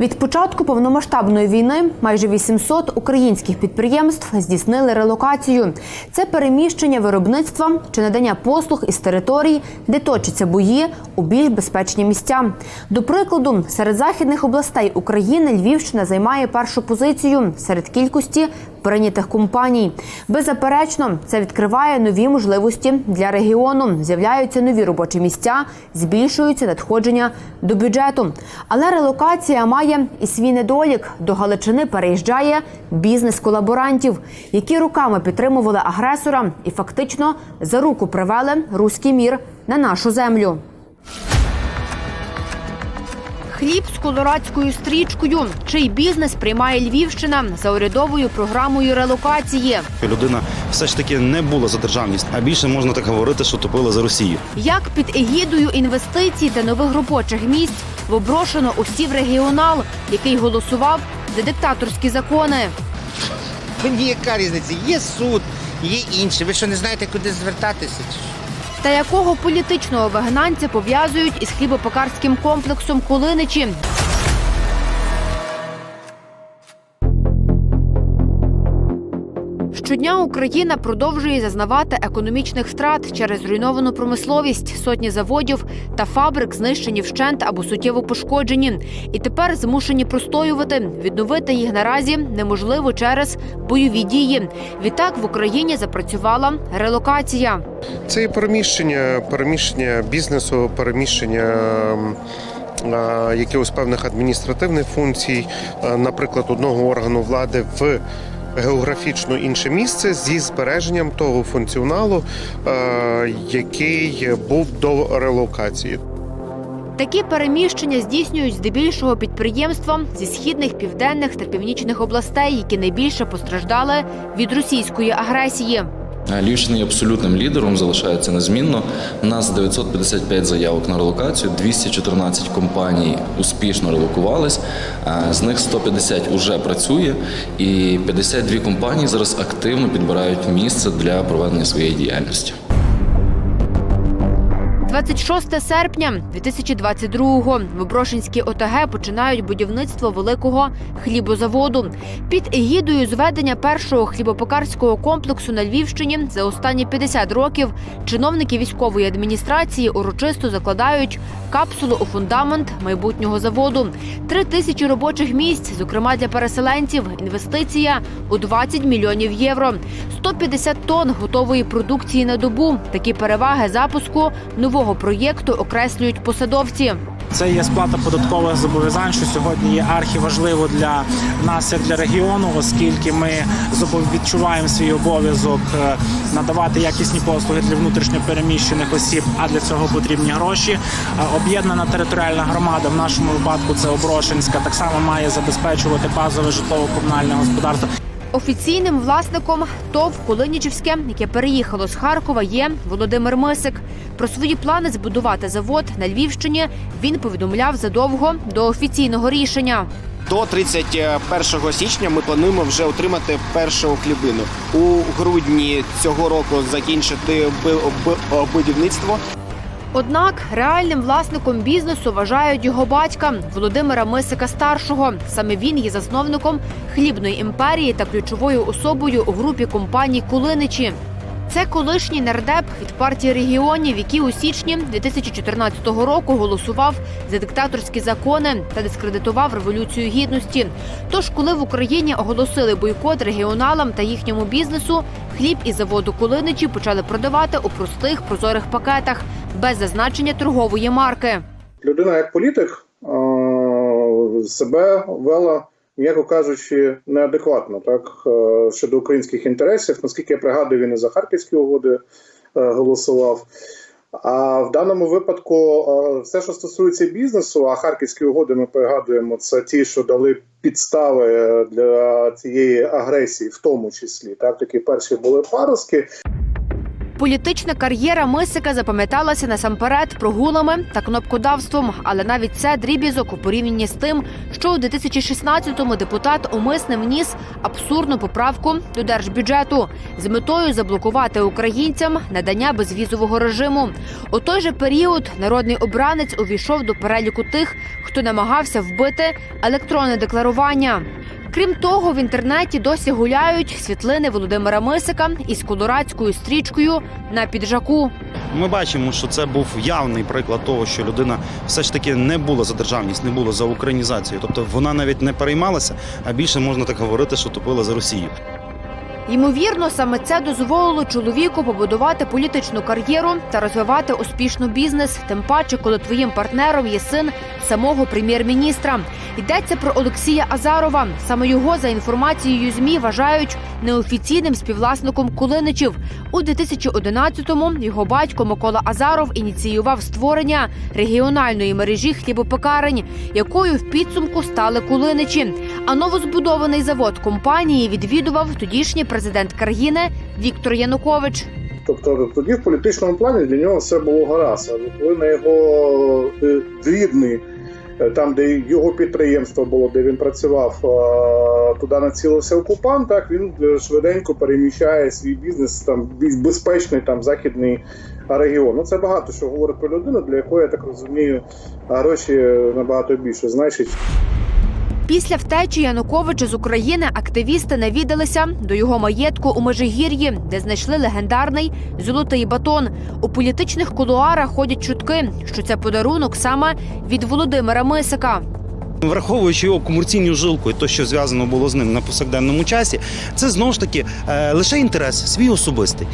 Від початку повномасштабної війни майже 800 українських підприємств здійснили релокацію. Це переміщення виробництва чи надання послуг із територій, де точаться бої у більш безпечні місця. До прикладу, серед західних областей України Львівщина займає першу позицію серед кількості прийнятих компаній. Беззаперечно, це відкриває нові можливості для регіону. З'являються нові робочі місця, збільшуються надходження до бюджету. Але релокація має і свій недолік. До Галичини переїжджає бізнес колаборантів, які руками підтримували агресора і фактично за руку привели руський мір на нашу землю. Хліб з колорадською стрічкою. Чий бізнес приймає Львівщина за урядовою програмою релокації. Людина все ж таки не була за державність, а більше можна так говорити, що топила за Росію. Як під егідою інвестицій та нових робочих місць воброшено усів регіонал, який голосував за диктаторські закони. Мені яка різниця? Є суд, є інші. Ви що не знаєте, куди звертатися? Та якого політичного вигнанця пов'язують із хлібопекарським комплексом Колиничі? Щодня Україна продовжує зазнавати економічних втрат через зруйновану промисловість. Сотні заводів та фабрик знищені вщент або суттєво пошкоджені. І тепер змушені простоювати. Відновити їх наразі неможливо через бойові дії. Відтак в Україні запрацювала релокація. Це і переміщення, переміщення бізнесу, переміщення якихось певних адміністративних функцій, наприклад, одного органу влади в географічно інше місце зі збереженням того функціоналу, який був до релокації. Такі переміщення здійснюють здебільшого підприємства зі східних, південних та північних областей, які найбільше постраждали від російської агресії. Львівщина є абсолютним лідером, залишається незмінно. У нас 955 заявок на релокацію, 214 компаній успішно релокувались. Е, З них 150 вже працює, і 52 компанії зараз активно підбирають місце для проведення своєї діяльності. 26 серпня 2022-го в Оброшинській ОТГ починають будівництво великого хлібозаводу. Під егідою зведення першого хлібопекарського комплексу на Львівщині за останні 50 років чиновники військової адміністрації урочисто закладають капсулу у фундамент майбутнього заводу. Три тисячі робочих місць, зокрема для переселенців, інвестиція у 20 мільйонів євро, 150 тонн готової продукції на добу. Такі переваги запуску нового проєкту окреслюють посадовці. Це є сплата податкових зобов'язань, що сьогодні є архіважливо для нас, як для регіону, оскільки ми відчуваємо свій обов'язок е, надавати якісні послуги для внутрішньопереміщених осіб, а для цього потрібні гроші. Е, Об'єднана територіальна громада в нашому випадку це Оброшинська, так само має забезпечувати базове житлово-комунальне господарство. Офіційним власником ТОВ Кулинічівське, яке переїхало з Харкова, є Володимир Мисик. Про свої плани збудувати завод на Львівщині він повідомляв задовго до офіційного рішення. До 31 січня ми плануємо вже отримати першу хлібину. У грудні цього року закінчити бу- бу- будівництво. Однак реальним власником бізнесу вважають його батька Володимира Мисика старшого. Саме він є засновником хлібної імперії та ключовою особою у групі компаній Кулиничі. Це колишній нардеп від партії регіонів, який у січні 2014 року голосував за диктаторські закони та дискредитував революцію гідності. Тож, коли в Україні оголосили бойкот регіоналам та їхньому бізнесу, хліб із заводу Кулиничі почали продавати у простих прозорих пакетах без зазначення торгової марки. людина як політик себе вела, м'яко кажучи, неадекватно так е, щодо українських інтересів. Наскільки я пригадую, він і за харківські угоди е, голосував. А в даному випадку, е, все, що стосується бізнесу, а харківські угоди ми пригадуємо, це ті, що дали підстави для цієї агресії, в тому числі так такі перші були паростки. Політична кар'єра Мисика запам'яталася насамперед прогулами та кнопкодавством, але навіть це дріб'язок у порівнянні з тим, що у 2016-му депутат умисне вніс абсурдну поправку до держбюджету з метою заблокувати українцям надання безвізового режиму. У той же період народний обранець увійшов до переліку тих, хто намагався вбити електронне декларування. Крім того, в інтернеті досі гуляють світлини Володимира Мисика із колорадською стрічкою на піджаку. Ми бачимо, що це був явний приклад того, що людина все ж таки не була за державність, не була за українізацію. Тобто вона навіть не переймалася, а більше можна так говорити, що топила за Росію. Ймовірно, саме це дозволило чоловіку побудувати політичну кар'єру та розвивати успішно бізнес. Тим паче, коли твоїм партнером є син самого прем'єр-міністра. Йдеться про Олексія Азарова. Саме його за інформацією змі вважають неофіційним співвласником Кулиничів. У 2011-му його батько Микола Азаров ініціював створення регіональної мережі хлібопекарень, якою в підсумку стали Кулиничі. А новозбудований завод компанії відвідував тодішній президент країни Віктор Янукович. Тобто тоді в політичному плані для нього все було гаразд. Але коли на його е, рідний, е, там, де його підприємство було, де він працював, туди націлився окупант, так він е, швиденько переміщає свій бізнес там в безпечний там західний регіон. Ну це багато що говорить про людину, для якої я так розумію, гроші набагато більше значить. Після втечі Януковича з України активісти навідалися до його маєтку у Межигір'ї, де знайшли легендарний золотий батон. У політичних кулуарах ходять чутки, що це подарунок саме від Володимира Мисика. Враховуючи його комерційну жилку і те, що зв'язано було з ним на повсякденному часі, це знову ж таки е, лише інтерес свій особистий.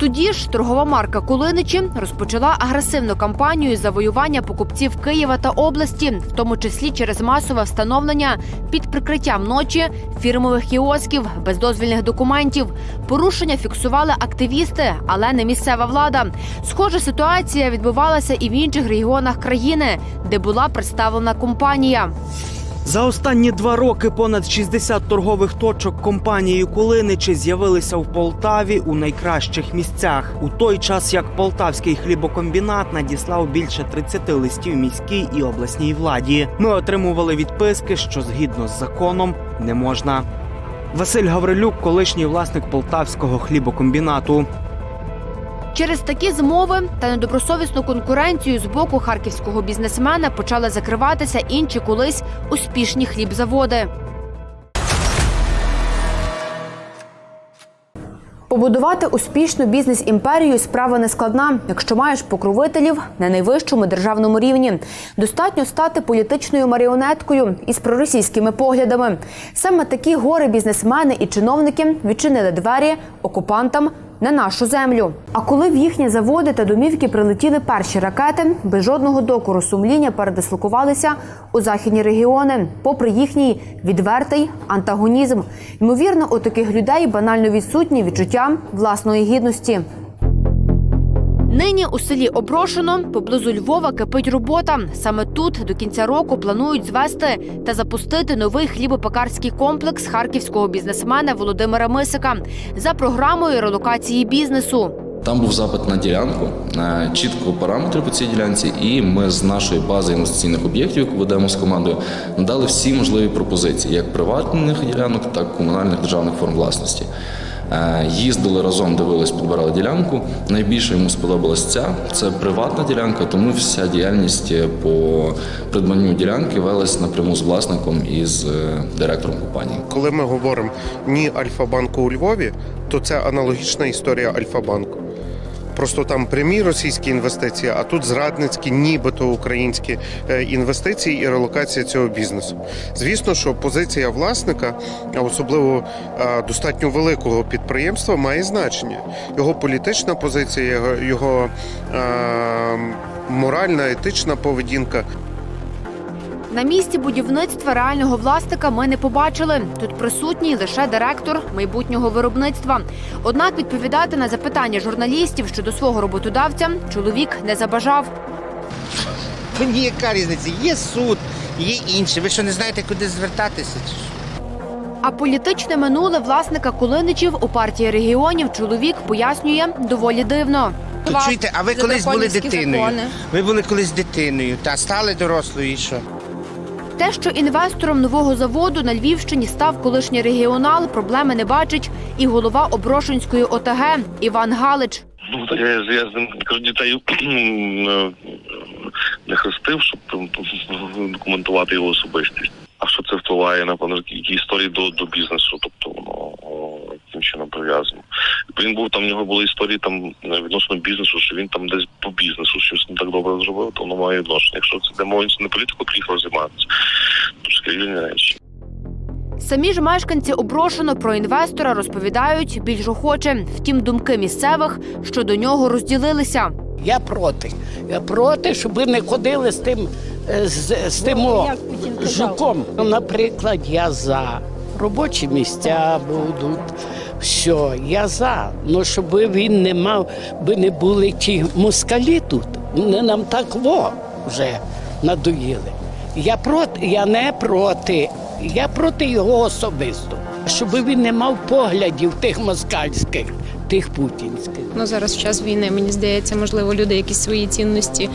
Тоді ж торгова марка Кулиничі розпочала агресивну кампанію завоювання покупців Києва та області, в тому числі через масове встановлення під прикриттям ночі фірмових кіосків без дозвільних документів. Порушення фіксували активісти, але не місцева влада. Схожа ситуація відбувалася і в інших регіонах країни, де була представлена компанія. За останні два роки понад 60 торгових точок компанії Кулиничі з'явилися в Полтаві у найкращих місцях. У той час як Полтавський хлібокомбінат надіслав більше 30 листів міській і обласній владі. Ми отримували відписки, що згідно з законом не можна. Василь Гаврилюк, колишній власник полтавського хлібокомбінату. Через такі змови та недобросовісну конкуренцію з боку харківського бізнесмена почали закриватися інші колись успішні хлібзаводи. Побудувати успішну бізнес-імперію справа не складна, якщо маєш покровителів на найвищому державному рівні. Достатньо стати політичною маріонеткою із проросійськими поглядами. Саме такі гори бізнесмени і чиновники відчинили двері окупантам на нашу землю. А коли в їхні заводи та домівки прилетіли перші ракети, без жодного докору сумління передислокувалися у західні регіони, попри їхній відвертий антагонізм. Ймовірно, у таких людей банально відсутні відчуття власної гідності. Нині у селі Оброшено поблизу Львова кипить робота. Саме тут до кінця року планують звести та запустити новий хлібопекарський комплекс харківського бізнесмена Володимира Мисика за програмою релокації бізнесу. Там був запит на ділянку, чітко параметри по цій ділянці, і ми з нашої бази інвестиційних об'єктів, яку ведемо з командою, надали всі можливі пропозиції, як приватних ділянок, так і комунальних державних форм власності. Е, Їздили разом, дивились, підбирали ділянку. Найбільше йому сподобалась ця. Це приватна ділянка, тому вся діяльність по придбанню ділянки велась напряму з власником і з е, директором компанії. Коли ми говоримо ні Альфа-банку у Львові, то це аналогічна історія Альфа-банку. Просто там прямі російські інвестиції, а тут зрадницькі, нібито українські е, інвестиції і релокація цього бізнесу. Звісно, що позиція власника, а особливо е, достатньо великого підприємства, має значення. Його політична позиція, його, е, моральна, етична поведінка На місці будівництва реального власника ми не побачили. Тут присутній лише директор майбутнього виробництва. Однак відповідати на запитання журналістів щодо свого роботодавця чоловік не забажав. Мені яка різниця? Є суд, є інші. Ви що не знаєте, куди звертатися? А політичне минуле власника Кулиничів у партії регіонів чоловік пояснює доволі дивно. То чуєте, а ви колись були дитиною? Ви були колись дитиною, та стали дорослою і що? Те, що інвестором нового заводу на Львівщині став колишній регіонал, проблеми не бачить і голова Оброшинської ОТГ Іван Галич. Ну, я, я кажу, дітей не хрестив, щоб документувати його особистість. А що це впливає на які історії до, до бізнесу, тобто воно о, яким чином пов'язано. Він був там, в нього були історії там відносно бізнесу, що він там десь по бізнесу щось не так добре зробив, то воно має відношення. Якщо це де мовиться не політику, приїхав займатися. То ж речі. Самі ж мешканці оброшено про інвестора розповідають більш охоче. Втім, думки місцевих щодо нього розділилися. Я проти. Я проти, щоб ви не ходили з тим е, з, з тим о, жуком. Ну, Наприклад, я за робочі місця будуть. Все, я за. Ну щоб він не мав, би не були ті москалі тут. Вони нам так во вже надоїли. Я проти, я не проти. Я проти його особисто. Щоб він не мав поглядів тих москальських, тих путінських. Ну зараз в час війни мені здається, можливо, люди якісь свої цінності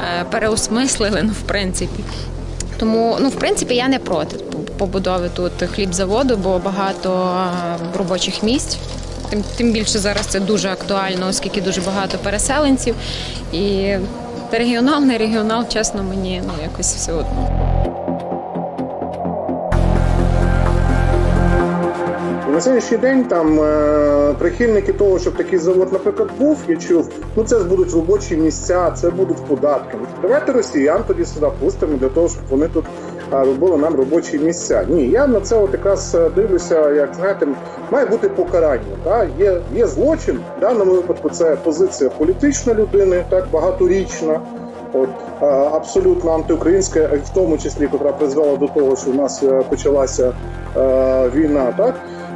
е, переосмислили. Ну, в принципі. Тому, ну, в принципі, я не проти побудови тут хлібзаводу, бо багато е, робочих місць. Тим, тим більше зараз це дуже актуально, оскільки дуже багато переселенців. І регіонал, не регіонал, чесно, мені ну якось все одно. На сьогоднішній день там е, прихильники того, щоб такий завод, наприклад, був, я чув, ну це будуть робочі місця, це будуть податки. Давайте росіян тоді сюди пустимо для того, щоб вони тут робили нам робочі місця. Ні, я на це от якраз е, дивлюся, як знаєте, має бути покарання. Да? Є, є злочин, в даному випадку це позиція політична людини, так багаторічна. От абсолютно антиукраїнська, в тому числі, яка призвела до того, що у нас е, почалася е, війна, так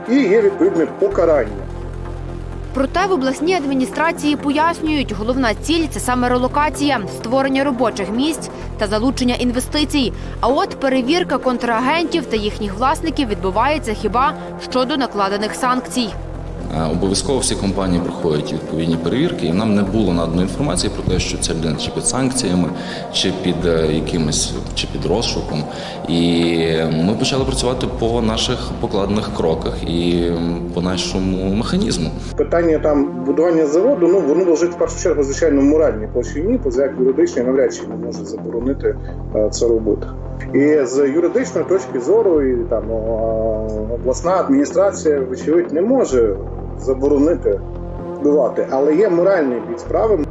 і є відповідне покарання. Проте в обласній адміністрації пояснюють, головна ціль це саме релокація, створення робочих місць та залучення інвестицій. А от перевірка контрагентів та їхніх власників відбувається хіба щодо накладених санкцій. Обов'язково всі компанії проходять відповідні перевірки, і нам не було надано інформації про те, що ця людина чи під санкціями, чи під е, якимось, чи під розшуком. І ми почали працювати по наших покладених кроках і по нашому механізму. Питання там будування заводу, ну воно лежить в першу чергу, звичайно, в моральній площині, поза як юридичний навряд чи не може заборонити е, це робити. І з юридичної точки зору, і там обласна адміністрація, вочевидь, не може заборонити вбивати, але є моральний бік справи.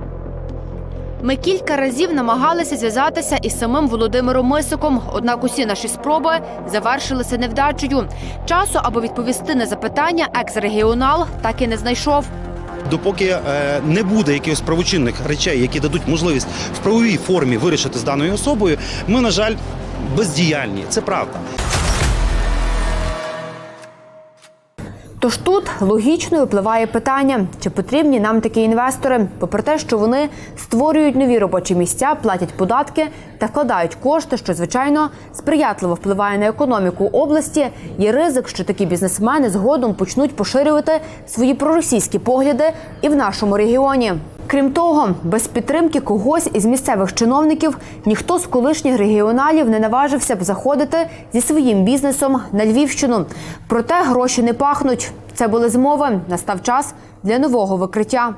Ми кілька разів намагалися зв'язатися із самим Володимиром Мисиком, однак усі наші спроби завершилися невдачею. Часу, аби відповісти на запитання, екс-регіонал так і не знайшов. Допоки е, не буде якихось правочинних речей, які дадуть можливість в правовій формі вирішити з даною особою, ми, на жаль, бездіяльні. Це правда. Тож тут логічно випливає питання, чи потрібні нам такі інвестори, попри те, що вони створюють нові робочі місця, платять податки та вкладають кошти, що звичайно сприятливо впливає на економіку області. Є ризик, що такі бізнесмени згодом почнуть поширювати свої проросійські погляди і в нашому регіоні. Крім того, без підтримки когось із місцевих чиновників ніхто з колишніх регіоналів не наважився б заходити зі своїм бізнесом на Львівщину. Проте гроші не пахнуть. Це були змови. Настав час для нового викриття.